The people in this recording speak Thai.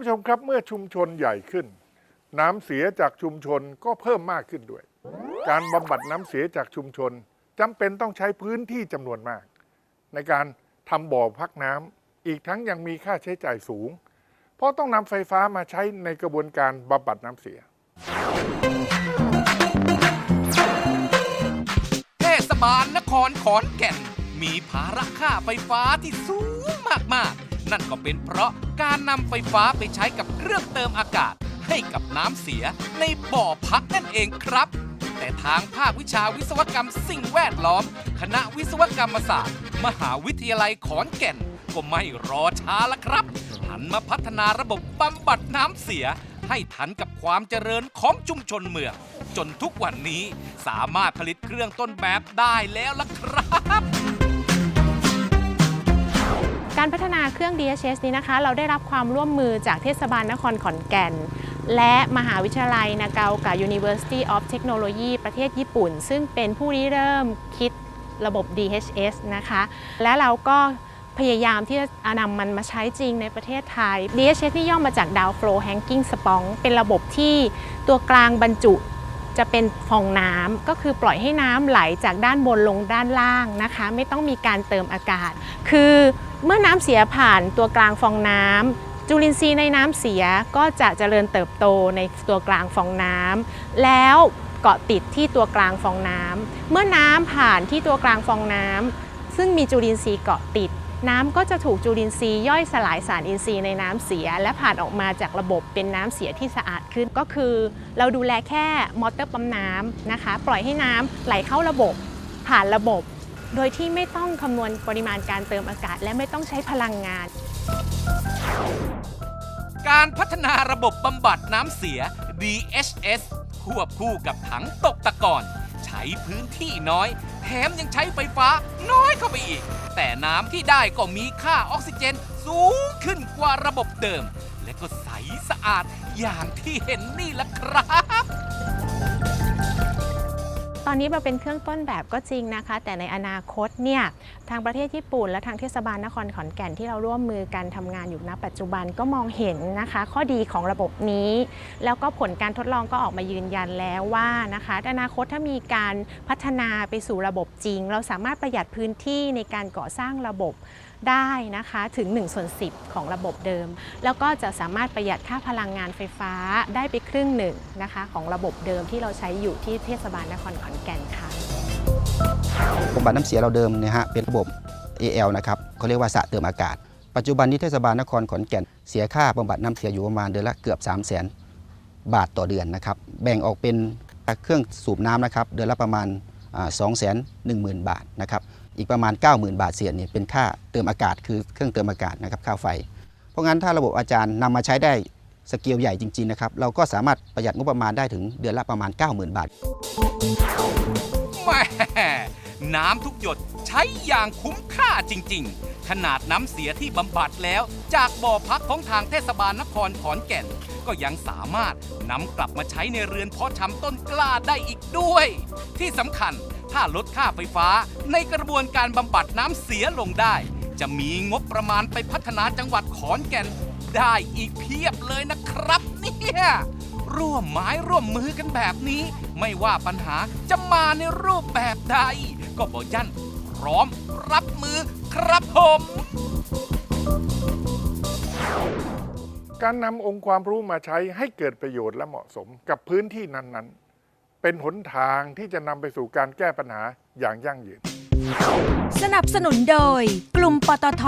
ผู้ชมครับเมื่อชุมชนใหญ่ขึ้น น้ำเสียจากชุมชนก็เพิ่มมากขึ้นด้วย การบำบัดน้ำเสียจากชุมชนจำเป็นต้องใช้พื้นที่จำนวนมาก ในการทำบ่อพักน้ำอีกทั้งยังมีค่าใช้จ่ายสูง เพราะต้องนำไฟฟ้ามาใช้ในกระบวนการบำบัดน้ำเสีย เทศบาลนครขอนแก่น มีภาระค่าไฟฟ้าที่สูงมากๆ นั่นก็เป็นเพราะการนำไฟฟ้าไปใช้กับเครื่องเติมอากาศ ให้กับน้ำเสียในบ่อพักนั่นเองครับ แต่ทางภาควิชาวิศวกรรมสิ่งแวดล้อม คณะวิศวกรรมศาสตร์ มหาวิทยาลัยขอนแก่น ก็ไม่รอช้าละครับ หันมาพัฒนาระบบบำบัดน้ำเสียให้ทันกับความเจริญของชุมชนเมือง จนทุกวันนี้สามารถผลิตเครื่องต้นแบบได้แล้วล่ะครับ การพัฒนาเครื่อง DHS นี้นะคะ เราได้รับความร่วมมือจากเทศบาลนครขอนแก่น และมหาวิทยาลัยนาเกากับ University of Technology ประเทศญี่ปุ่น ซึ่งเป็นผู้ริเริ่มคิดระบบ DHS นะคะ และเราก็พยายามที่จะนำมันมาใช้จริงในประเทศไทย DHS นี่ย่อมาจาก Down Flow Hanging Sponge เป็นระบบที่ตัวกลางบรรจุ จะเป็นฟองน้ำก็คือปล่อยให้น้ำไหลจากด้านบนลงด้านล่างนะคะ ไม่ต้องมีการเติมอากาศ คือเมื่อน้ำเสียผ่านตัวกลางฟองน้ำจุลินทรีย์ในน้ำเสียก็จะเจริญเติบโตในตัวกลางฟองน้ำแล้วเกาะติดที่ตัวกลางฟองน้ำเมื่อน้ำผ่านที่ตัวกลางฟองน้ำซึ่งมีจุลินทรีย์เกาะติด น้ำก็จะถูกจุลินทรีย์ย่อยสลายสารอินทรีย์ในน้ำเสีย และผ่านออกมาจากระบบเป็นน้ำเสียที่สะอาดขึ้น ก็คือ เราดูแลแค่มอเตอร์ปั๊มน้ำนะคะ ปล่อยให้น้ำไหลเข้าระบบ ผ่านระบบ โดยที่ไม่ต้องคำนวณปริมาณการเติมอากาศ และไม่ต้องใช้พลังงาน การพัฒนาระบบบำบัดน้ำเสีย DHS ควบคู่กับถังตกตะกอนใช้พื้นที่น้อย มยังใช้ไฟฟ้าน้อยเข้าไปอีก แต่น้ำที่ได้ก็มีค่าออกซิเจนสูงขึ้นกว่าระบบเดิม และก็ใสสะอาดอย่างที่เห็นนี่แหละครับ อนนี้มาเป็นเครื่องต้นแบบก็จริงนะคะ แต่ในอนาคตเนี่ยทางประเทศญี่ปุ่น และทางเทศบาลนครขอนแก่นที่เราร่วมมือกันทำงานอยู่ณปัจจุบันก็มองเห็นนะคะ ข้อดีของระบบนี้ แล้วก็ผลการทดลองก็ออกมายืนยันแล้วว่านะคะอนาคตถ้ามีการพัฒนาไปสู่ระบบจริง เราสามารถประหยัดพื้นที่ในการก่อสร้างระบบ ได้นะคะถึง1ส่วน10 ของระบบเดิม แล้วก็จะสามารถประหยัดค่าพลังงานไฟฟ้าได้ไปครึ่งหนึ่งนะคะของระบบเดิมที่เราใช้อยู่ที่เทศบาลนครขอนแก่นค่ะบำบัดน้ำเสียเราเดิมนยฮะเป็นระบบ AL นะครับเขาเรียกว่าสะเติมอากาศ ปัจจุบันนี้เทศบาลนครขอนแก่นเสียค่าบำบัดน้ำเสียอยู่ประมาณเดือนละเกือบ 3 0 0 0 0 0 บาทต่อเดือนนะครับแบ่งออกเป็นเครื่องสูบน้ำนะครับเดือนละประมาณ 2 1 0 0 0 0 บาทนะครับ อีกประมาณ 90,000 บาทเศษเนี่ยเป็นค่าเติมอากาศคือเครื่องเติมอากาศนะครับค่าไฟ เพราะงั้นถ้าระบบอาจารย์นำมาใช้ได้สเกลใหญ่จริงๆนะครับเราก็สามารถประหยัดงบประมาณได้ถึงเดือนละประมาณ 90,000 บาทแหม่น้ำทุกหยดใช้อย่างคุ้มค่าจริง ๆ ขนาดน้ำเสียที่บำบัดแล้ว จากบ่อพักของทางเทศบาลนครขอนแก่น ก็ยังสามารถนำกลับมาใช้ในเรือนเพาะชำต้นกล้าได้อีกด้วย ที่สำคัญ ถ้าลดค่าไฟฟ้า ในกระบวนการบำบัดน้ำเสียลงได้ จะมีงบประมาณไปพัฒนาจังหวัดขอนแก่น ได้อีกเพียบเลยนะครับเนี่ยร่วมไม้ร่วมมือกันแบบนี้ ไม่ว่าปัญหาจะมาในรูปแบบใด ก็บอยันพร้อมรับมือครับผมการนำองค์ความรู้มาใช้ให้เกิดประโยชน์และเหมาะสมกับพื้นที่นั้นๆ เป็นหนทางที่จะนำไปสู่การแก้ปัญหาอย่างยั่งยืน สนับสนุนโดยกลุ่มปตท